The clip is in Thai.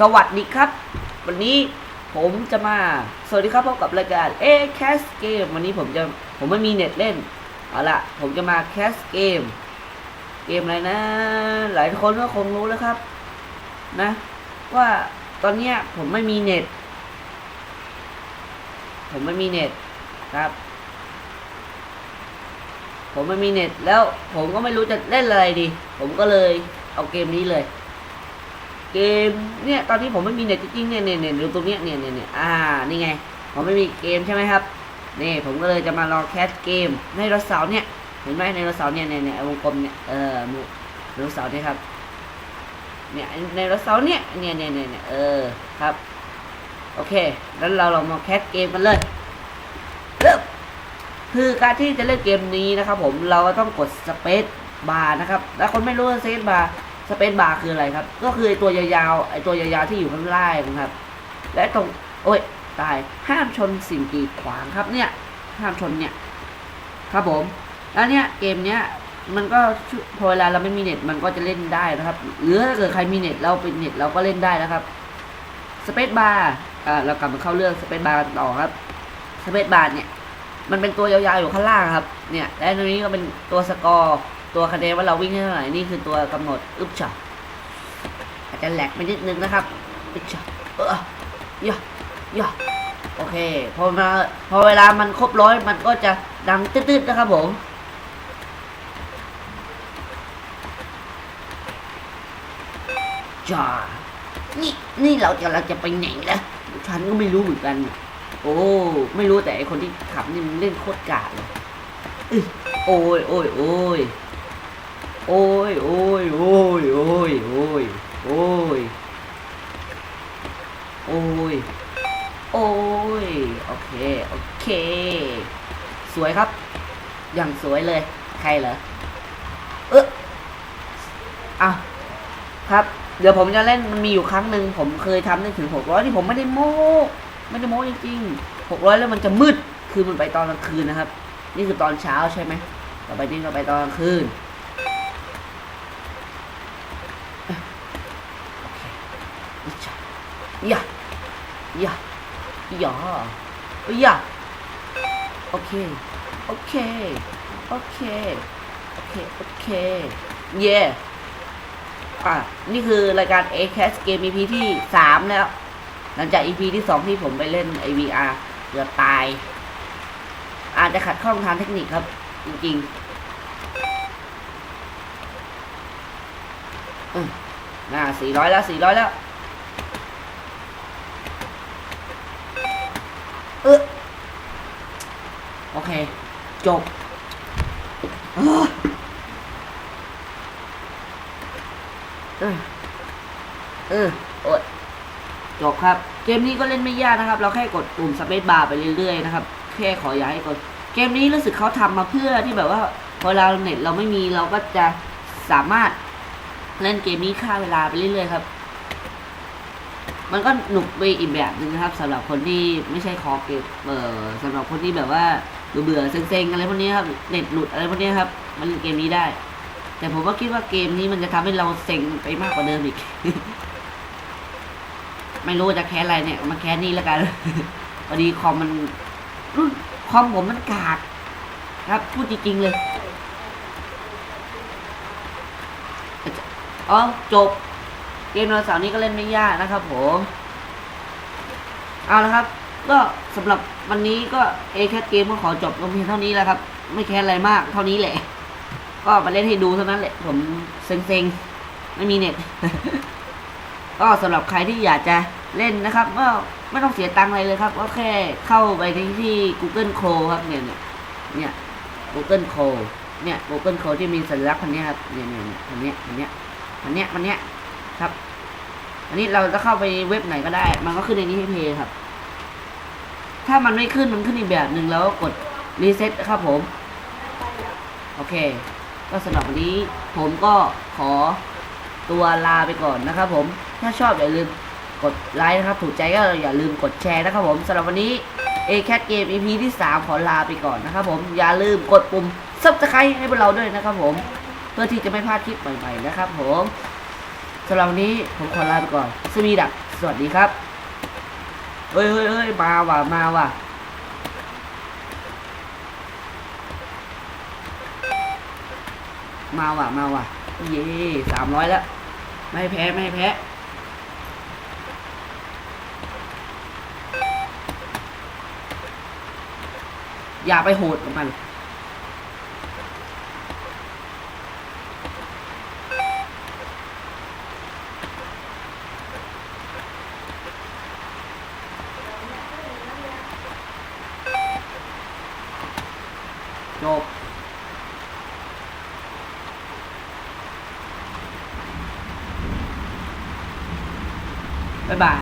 สวัสดีครับ วันนี้ผมจะมา สวัสดีครับพบกับรายการ A Cast Game วันนี้ผมจะผมไม่มีเน็ตเล่น เอาละผมจะมาแคสเกมเกมอะไรนะ หลายคนก็คงรู้แล้วครับ นะ ว่าตอนเนี้ยผมไม่มีเน็ต ผมไม่มีเน็ตครับ ผมไม่มีเน็ตแล้วผมก็ไม่รู้จะเล่นอะไรดี ผมก็เลยเอาเกมนี้เลย เกมเนี่ยตอนที่ผมไม่มีเน็ตจริงๆเนี่ยเนี่ยเนี่ยดูตรงเนี้ยเนี่ยเนี่ยเนี่ยอ่านี่ไงผมไม่มีเกมใช่ไหมครับนี่ผมก็เลยจะมาลองแคสเกมในรถเสาเนี่ยเห็นไหมในรถเสาเนี่ยเนี่ยเนี่ยวงกลมเนี่ยเออมือรถเสาเนี่ยครับเนี่ยในรถเสาเนี่ยเนี่ยเนี่ยเนี่ยเออครับโอเคแล้วเราลองมาแคสเกมกันเลยเริ่มคือการที่จะเล่นเกมนี้นะครับ ผมเราต้องกดสเปซบาร์นะครับ แล้วคนไม่รู้สเปซบาร์ สเปซบาร์คืออะไรครับ ก็คือตัวยาวๆไอตัวยาวๆที่อยู่ข้างล่างนะครับ และตรง โอ้ยตายห้ามชนสิ่งกีดขวางครับเนี่ยห้ามชนเนี่ย ครับผม แล้วเนี่ยเกมเนี้ยมันก็พอเวลาเราไม่มีเน็ตมันก็จะเล่นได้นะครับ หรือถ้าเกิดใครมีเน็ตเราเป็นเน็ตเราก็เล่นได้นะครับสเปซบาร์อ่าเรากลับมาเข้าเรื่องสเปซบาร์ต่อครับสเปซบาร์เนี่ย มันเป็นตัวยาวๆอยู่ข้างล่างครับ เนี่ยและตรงนี้ก็เป็นตัวสกอร์ ตัวคะแนนว่าเราวิ่งเท่าไหร่นี่คือตัวกำหนดอึบฉะอาจจะแหลกไปนิดนึงนะครับอึบฉะเออย่อย่อโอเคพอมาพอเวลามันครบร้อยมันก็จะดังตืดๆนะครับผมจ้านี่นี่เราจะเราจะไปไหนละฉันก็ไม่รู้เหมือนกัน โอ้ไม่รู้แต่ไอคนที่ขับนี่มันเล่นโคตรกาดเลยโอ้ยโอ้ยโอ้ย โอ้ยโอ้ยโอ้ยโอ้ยโอ้ยโอ้ยโอ้ยโอ้ยโอเคโอเค สวยครับ อย่างสวยเลย ใครเหรอเอออะครับ เดี๋ยวผมจะเล่นมันมีอยู่ครั้งหนึ่งผมเคยทำได้ถึงหกร้อยที่ผมไม่ได้โม้ไม่ได้โม้จริงๆหกร้อยแล้วมันจะมืดคือมันไปตอนกลางคืนนะครับ นี่คือตอนเช้าใช่ไหมต่อไปนี้เราไปตอนกลางคืน อเคอย่าอย่าอย่าอย่าโอเค โอเค โอเค โอเค โอเค เย่อะ นี่คือรายการ A Cast Game EP ที่ 3 แล้ว หลังจาก EP ที่ 2 ที่ผมไปเล่น AVR เกือบตาย อาจจะขัดข้องทางเทคนิคครับ จริงๆอืมน่า400แล้ว400แล้ว เออโอเค จบเออเออเออโอดจบครับ เกมนี้ก็เล่นไม่ยากนะครับ เราแค่กดปุ่มสเปซบาร์ไปเรื่อยๆนะครับ แค่ขออย่าให้กด เกมนี้รู้สึกเขาทำมาเพื่อที่แบบว่าพอเราเน็ตเราไม่มีเราก็จะสามารถเล่นเกมนี้ฆ่าเวลาไปเรื่อยๆครับ มันก็หนุกไปอีกแบบหนึ่งนะครับสำหรับคนที่ไม่ใช่คอเกมเออสำหรับคนที่แบบว่า เบื่อๆเซ็งๆอะไรพวกนี้ครับเน็ตหลุดอะไรพวกนี้ครับ มันเล่นเกมนี้ได้ แต่ผมก็คิดว่าเกมนี้มันจะทำให้เราเซ็งไปมากกว่าเดิมอีก ไม่รู้จะแค้นอะไรเนี่ยมาแค้นนี่แล้วกันพอดีคอมมันรุ่นคอมผมมันกากครับพูดจริงๆเลยอ๋อจบ เกมโนเสาร์นี้ก็เล่นไม่ยากนะครับผม เอาละครับ ก็สำหรับวันนี้ก็เอแคเกมก็ขอจบลงเพียงเท่านี้แล้วครับ ไม่แค้นอะไรมากเท่านี้แหละ ก็มาเล่นให้ดูเท่านั้นแหละ ผมเซ็งๆ ไม่มีเน็ต ก็สำหรับใครที่อยากจะเล่นนะครับ ก็ไม่ต้องเสียตังค์อะไรเลยครับ ก็แค่เข้าไปที่ที่ Google Chrome ครับเนี่ยเนี่ยเนี่ย Google Chrome เนี่ย Google Chrome ที่มีสัญลักษณ์พันนี้ครับเนี่ยเนี่ยเนี่ยพันเนี้ยพันเนี้ยพันเนี้ยพันเนี้ยครับ อันนี้เราจะเข้าไปเว็บไหนก็ได้ มันก็ขึ้นในนี้ให้เพย์ครับ ถ้ามันไม่ขึ้นมันขึ้นอีกแบบหนึ่งแล้วกดรีเซ็ตครับผม โอเค ก็สำหรับวันนี้ผมก็ขอตัวลาไปก่อนนะครับผม ถ้าชอบอย่าลืมกดไลค์นะครับ ถูกใจก็อย่าลืมกดแชร์นะครับผมสำหรับวันนี้ A Cat Game EP ที่ 3 ขอลาไปก่อนนะครับผม อย่าลืมกดปุ่ม subscribe ให้พวกเราด้วยนะครับผม เพื่อที่จะไม่พลาดคลิปใหม่ๆนะครับผมสำหรับวันนี้ผมขอลาไปก่อน สวีดักสวัสดีครับ เฮ้ยเฮ้ยเฮ้ยมาว่ะมาว่ะมาว่ะมาว่ะเย่สามร้อยแล้ว ไม่แพ้ ไม่แพ้อย่าไปโหดกับมัน จบ บ๊ายบาย